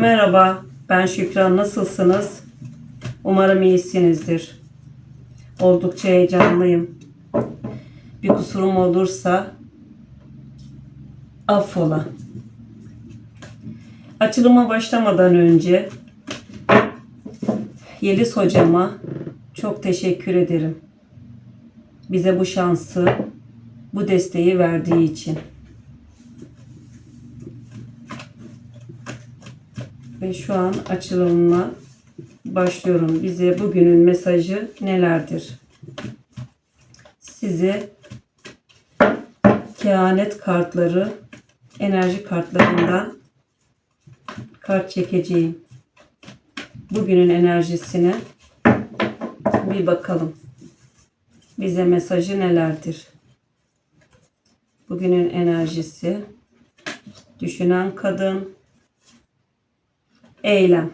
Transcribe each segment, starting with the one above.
merhaba. Ben Şükran. Nasılsınız? Umarım iyisinizdir. Oldukça heyecanlıyım. Bir kusurum olursa affola. Açılıma başlamadan önce Yeliz hocama çok teşekkür ederim. Bize bu şansı, bu desteği verdiği için. Ve şu an açılımına başlıyorum. Bize bugünün mesajı nelerdir? Size kehanet kartları, enerji kartlarından kart çekeceğim. Bugünün enerjisine bir bakalım. Bize mesajı nelerdir? Bugünün enerjisi düşünen kadın, eylem.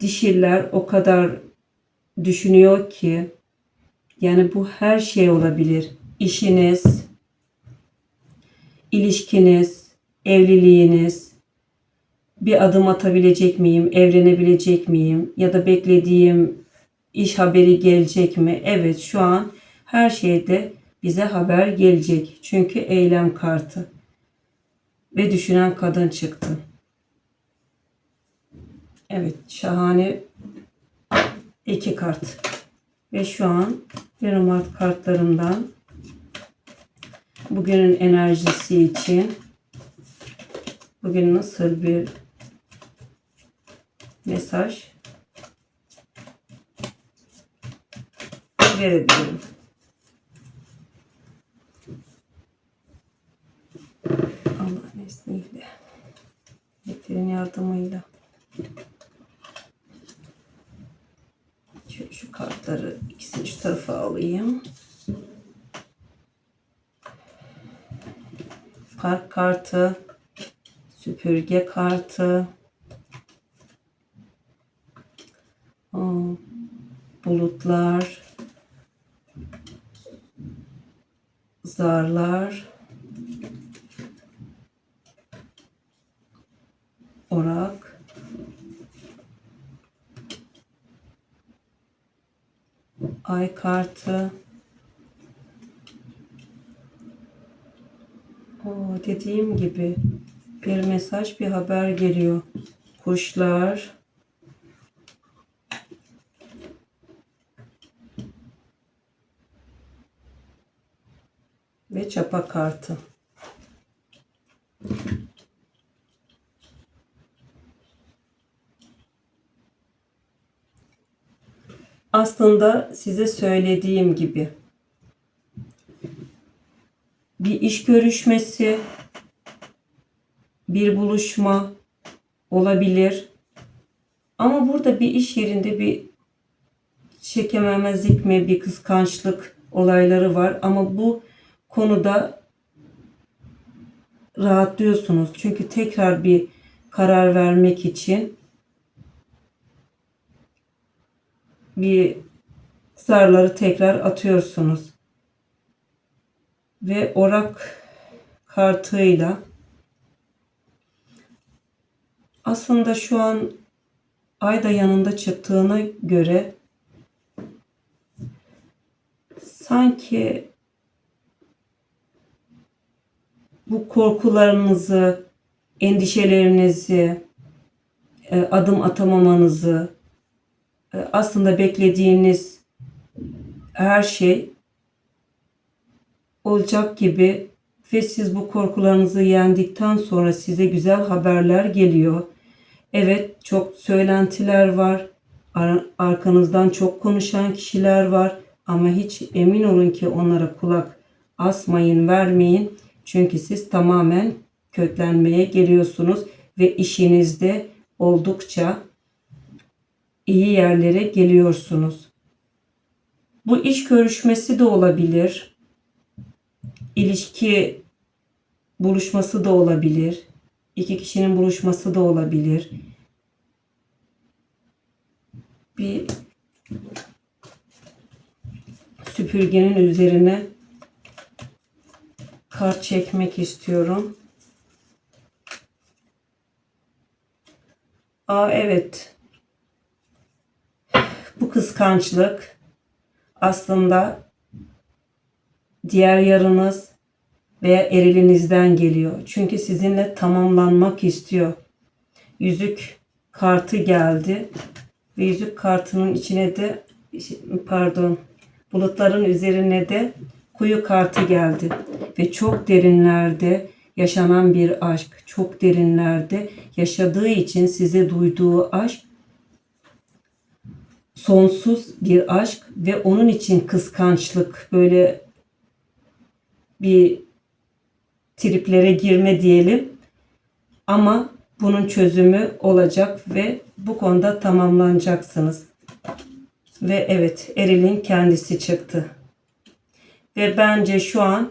Dişiller o kadar düşünüyor ki yani bu her şey olabilir. İşiniz, ilişkiniz, evliliğiniz, bir adım atabilecek miyim, evlenebilecek miyim ya da beklediğim iş haberi gelecek mi? Evet şu an her şeyde bize haber gelecek. Çünkü eylem kartı ve düşünen kadın çıktı. Evet, şahane iki kart. Ve şu an Lenormand kartlarımdan bugünün enerjisi için bugün nasıl bir mesaj verebilirim. Yardımıyla. Şöyle şu kartları ikisini şu tarafa alayım. Park kartı, süpürge kartı, bulutlar, zarlar, orak, ay kartı, o dediğim gibi bir mesaj bir haber geliyor. Kuşlar, ve çapa kartı. Aslında size söylediğim gibi bir iş görüşmesi, bir buluşma olabilir. Ama burada bir iş yerinde bir çekememezlik mi, bir kıskançlık olayları var. Ama bu konuda rahatlıyorsunuz. Çünkü tekrar bir karar vermek için bir zarları tekrar atıyorsunuz. Ve orak kartıyla aslında şu an ay da yanında çıktığına göre sanki bu korkularınızı, endişelerinizi, e, adım atamamanızı, aslında beklediğiniz her şey olacak gibi ve siz bu korkularınızı yendikten sonra size güzel haberler geliyor. Evet, çok söylentiler var. Ar- Arkanızdan çok konuşan kişiler var ama hiç emin olun ki onlara kulak asmayın, vermeyin. Çünkü siz tamamen köklenmeye geliyorsunuz ve işinizde oldukça iyi yerlere geliyorsunuz. Bu iş görüşmesi de olabilir. İlişki buluşması da olabilir. İki kişinin buluşması da olabilir. Bir süpürgenin üzerine kart çekmek istiyorum. Aa evet. Bu kıskançlık aslında diğer yarınız veya erilinizden geliyor. Çünkü sizinle tamamlanmak istiyor. Yüzük kartı geldi ve yüzük kartının içine de pardon bulutların üzerine de kuyu kartı geldi ve çok derinlerde yaşanan bir aşk, çok derinlerde yaşadığı için size duyduğu aşk sonsuz bir aşk ve onun için kıskançlık böyle bir triplere girme diyelim. Ama bunun çözümü olacak ve bu konuda tamamlanacaksınız. Ve evet Eril'in kendisi çıktı. Ve bence şu an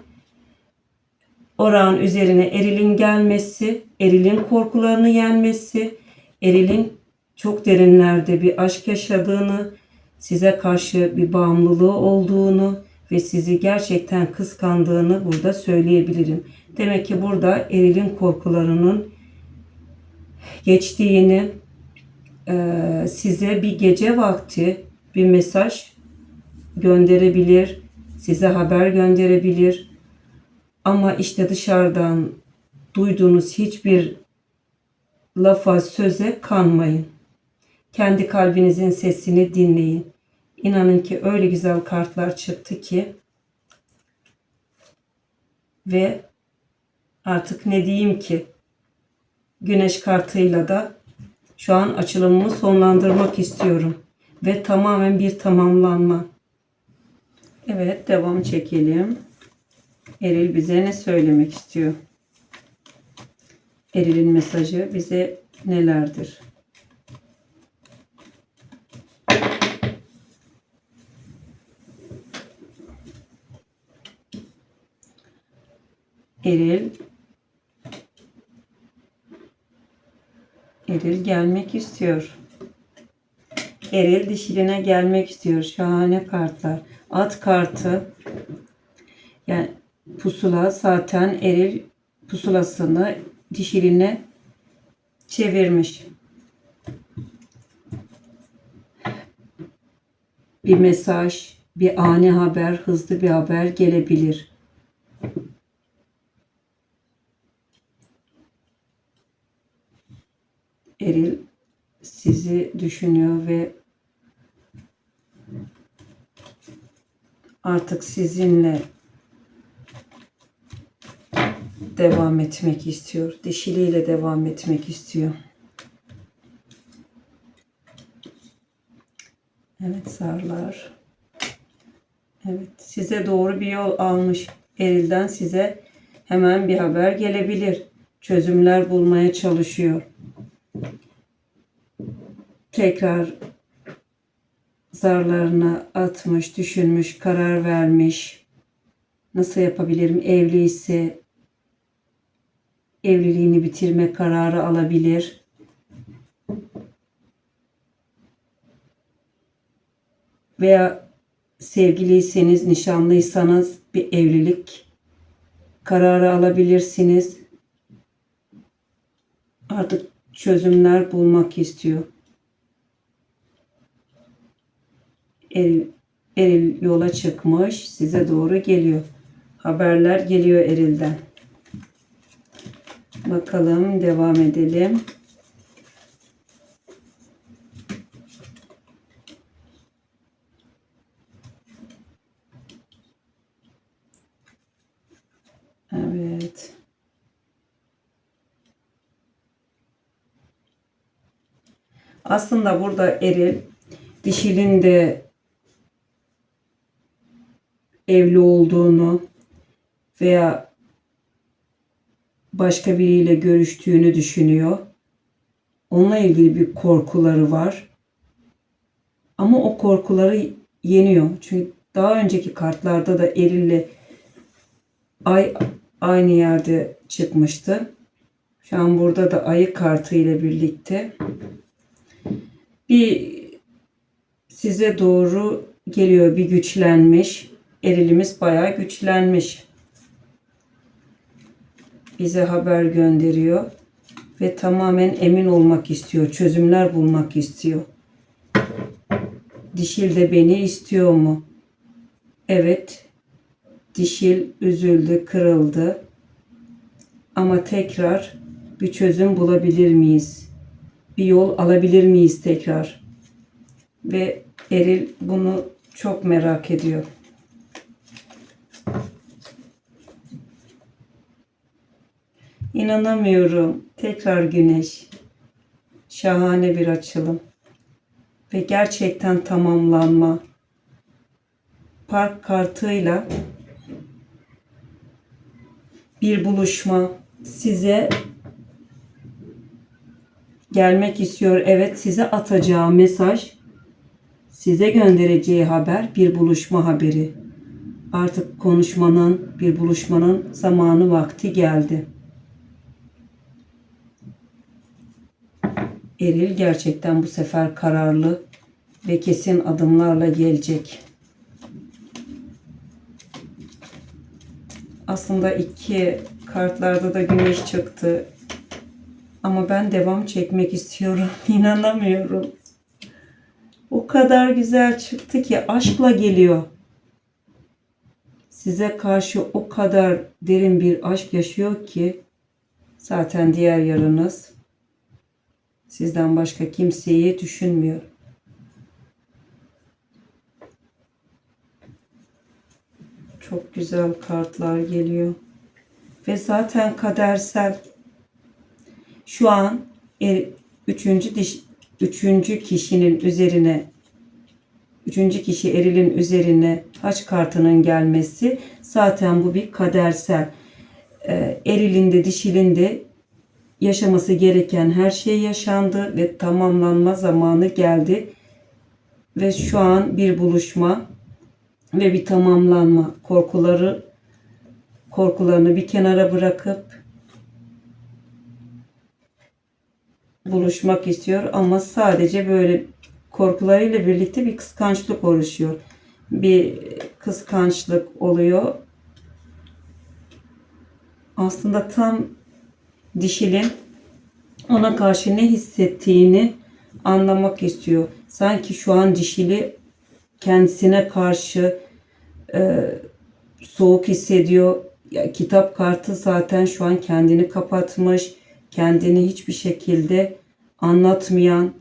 orağın üzerine Eril'in gelmesi, Eril'in korkularını yenmesi, Eril'in çok derinlerde bir aşk yaşadığını, size karşı bir bağımlılığı olduğunu ve sizi gerçekten kıskandığını burada söyleyebilirim. Demek ki burada Eril'in korkularının geçtiğini, e, size bir gece vakti bir mesaj gönderebilir, size haber gönderebilir. Ama işte dışarıdan duyduğunuz hiçbir lafa, söze kanmayın. Kendi kalbinizin sesini dinleyin. İnanın ki öyle güzel kartlar çıktı ki ve artık ne diyeyim ki güneş kartıyla da şu an açılımımı sonlandırmak istiyorum ve tamamen bir tamamlanma. Evet devam çekelim. Eril bize ne söylemek istiyor? Eril'in mesajı bize nelerdir? Eril Eril gelmek istiyor. Eril dişiline gelmek istiyor. Şahane kartlar. At kartı. Yani pusula zaten eril pusulasını dişiline çevirmiş. Bir mesaj, bir ani haber, hızlı bir haber gelebilir. Eril sizi düşünüyor ve artık sizinle devam etmek istiyor. Dişiliyle devam etmek istiyor. Evet zarlar. Evet size doğru bir yol almış. Eril'den size hemen bir haber gelebilir. Çözümler bulmaya çalışıyor. Tekrar zarlarını atmış, düşünmüş, karar vermiş. Nasıl yapabilirim? Evli ise evliliğini bitirme kararı alabilir. Veya sevgiliyseniz, nişanlıysanız bir evlilik kararı alabilirsiniz. Artık çözümler bulmak istiyor. Eril, Eril yola çıkmış, size doğru geliyor. Haberler geliyor Eril'den. Bakalım devam edelim. Evet. Aslında burada eril dişilin de evli olduğunu veya başka biriyle görüştüğünü düşünüyor. Onunla ilgili bir korkuları var. Ama o korkuları yeniyor. Çünkü daha önceki kartlarda da erille ay aynı yerde çıkmıştı. Şu an burada da ayı kartı ile birlikte bir size doğru geliyor bir güçlenmiş. Erilimiz bayağı güçlenmiş bize haber gönderiyor. ve tamamen emin olmak istiyor. Çözümler bulmak istiyor. Dişil de beni istiyor mu? Evet. Dişil üzüldü, kırıldı. Ama tekrar bir çözüm bulabilir miyiz? Bir yol alabilir miyiz tekrar? Ve Eril bunu çok merak ediyor. İnanamıyorum. Tekrar güneş. Şahane bir açılım. Ve gerçekten tamamlanma. Park kartıyla bir buluşma size gelmek istiyor. Evet size atacağı mesaj, size göndereceği haber bir buluşma haberi. Artık konuşmanın, bir buluşmanın zamanı vakti geldi. Eril gerçekten bu sefer kararlı ve kesin adımlarla gelecek. Aslında iki kartlarda da güneş çıktı. Ama ben devam çekmek istiyorum. İnanamıyorum. O kadar güzel çıktı ki aşkla geliyor. Size karşı o kadar derin bir aşk yaşıyor ki zaten diğer yarınız sizden başka kimseyi düşünmüyor. Çok güzel kartlar geliyor. Ve zaten kadersel. Şu an er, üçüncü diş, üçüncü kişinin üzerine üçüncü kişi erilin üzerine haç kartının gelmesi zaten bu bir kadersel. Ee, erilin de dişilin de yaşaması gereken her şey yaşandı ve tamamlanma zamanı geldi. Ve şu an bir buluşma ve bir tamamlanma korkuları korkularını bir kenara bırakıp buluşmak istiyor ama sadece böyle korkularıyla birlikte bir kıskançlık oluşuyor. Bir kıskançlık oluyor. Aslında tam dişilin ona karşı ne hissettiğini anlamak istiyor. Sanki şu an dişili kendisine karşı e, soğuk hissediyor. Ya, kitap kartı zaten şu an kendini kapatmış. Kendini hiçbir şekilde anlatmayan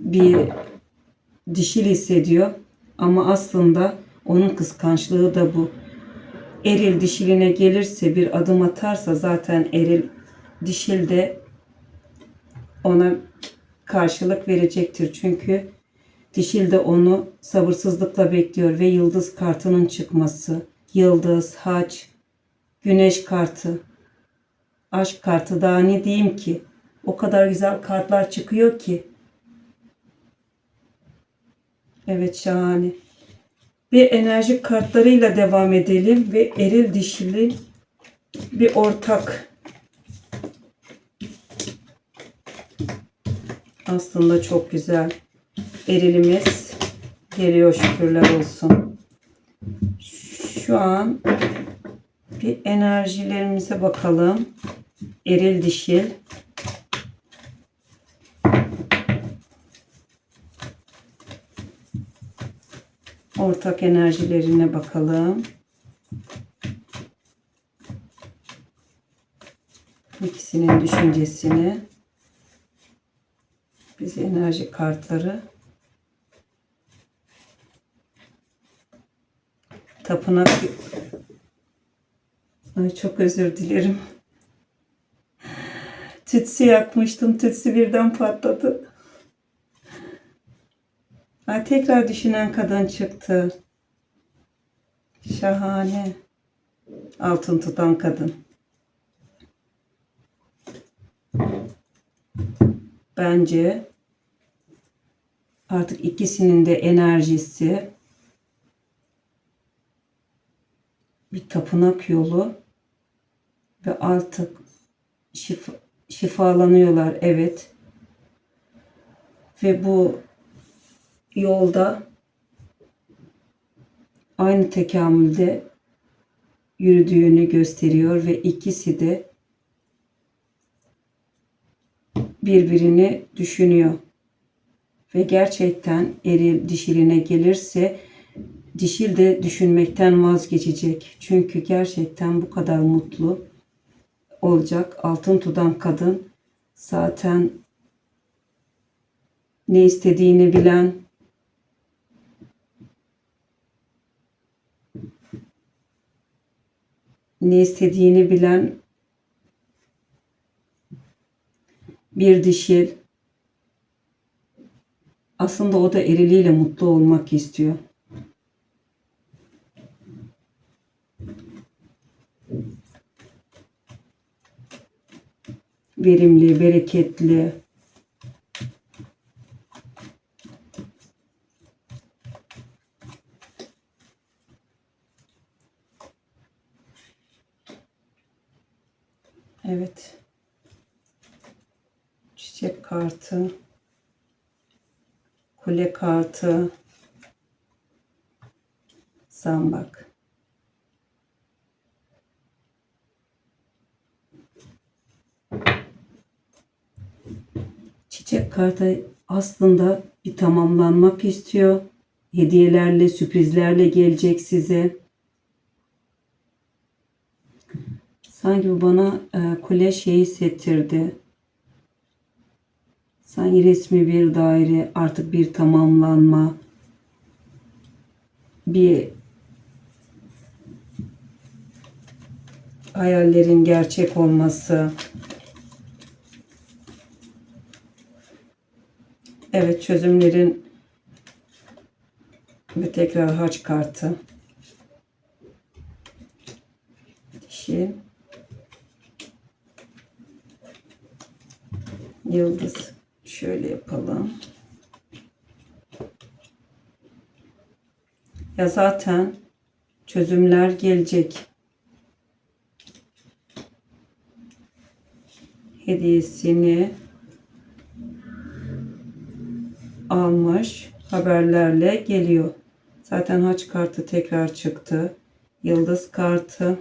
bir dişil hissediyor. Ama aslında onun kıskançlığı da bu. Eril dişiline gelirse bir adım atarsa zaten eril dişil de ona karşılık verecektir. Çünkü dişil de onu sabırsızlıkla bekliyor ve yıldız kartının çıkması. Yıldız, haç, güneş kartı, aşk kartı daha ne diyeyim ki? O kadar güzel kartlar çıkıyor ki. Evet şahane. Bir enerji kartlarıyla devam edelim ve eril dişili bir ortak. Aslında çok güzel. Erilimiz geliyor şükürler olsun. Şu an bir enerjilerimize bakalım. Eril dişil. Ortak enerjilerine bakalım. İkisinin düşüncesini. Bize enerji kartları. Tapınak. Ay çok özür dilerim. Tütsü yakmıştım. Tütsü birden patladı. Ay tekrar düşünen kadın çıktı. Şahane. Altın tutan kadın. Bence artık ikisinin de enerjisi bir tapınak yolu ve artık şifa, şifalanıyorlar evet ve bu yolda aynı tekamülde yürüdüğünü gösteriyor ve ikisi de birbirini düşünüyor. Ve gerçekten eril dişiline gelirse dişil de düşünmekten vazgeçecek. Çünkü gerçekten bu kadar mutlu olacak. Altın tutan kadın zaten ne istediğini bilen, ne istediğini bilen bir dişil. Aslında o da eriliyle mutlu olmak istiyor. Verimli, bereketli, Evet. Çiçek kartı. Kule kartı. Zambak. Çiçek kartı aslında bir tamamlanmak istiyor. Hediyelerle, sürprizlerle gelecek size. Sanki bu bana e, kule şeyi hissettirdi. Sanki resmi bir daire, artık bir tamamlanma, bir hayallerin gerçek olması. Evet, çözümlerin ve tekrar haç kartı. Dişi. Yıldız. Şöyle yapalım. Ya zaten çözümler gelecek. Hediyesini almış haberlerle geliyor. Zaten haç kartı tekrar çıktı. Yıldız kartı.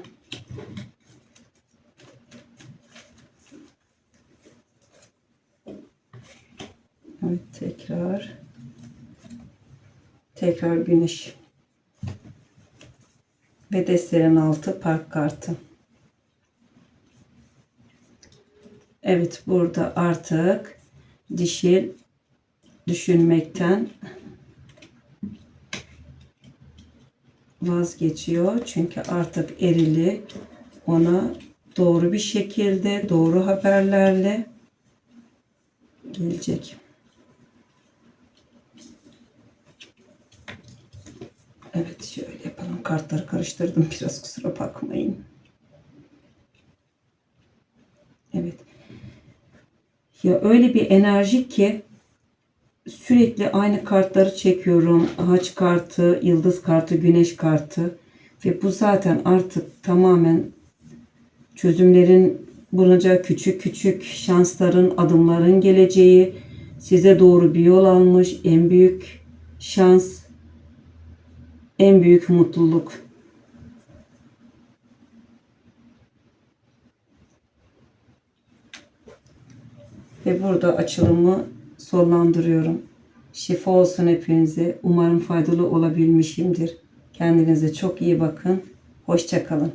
Evet tekrar. Tekrar güneş. Ve desteğin altı park kartı. Evet burada artık dişil düşünmekten vazgeçiyor. Çünkü artık erili ona doğru bir şekilde doğru haberlerle gelecek. Evet şöyle yapalım. Kartları karıştırdım biraz kusura bakmayın. Evet. Ya öyle bir enerji ki sürekli aynı kartları çekiyorum. Ağaç kartı, yıldız kartı, güneş kartı. Ve bu zaten artık tamamen çözümlerin bulunacağı küçük küçük şansların, adımların geleceği, size doğru bir yol almış, en büyük şans, en büyük mutluluk. Ve burada açılımı sonlandırıyorum. Şifa olsun hepinize. Umarım faydalı olabilmişimdir. Kendinize çok iyi bakın. Hoşçakalın.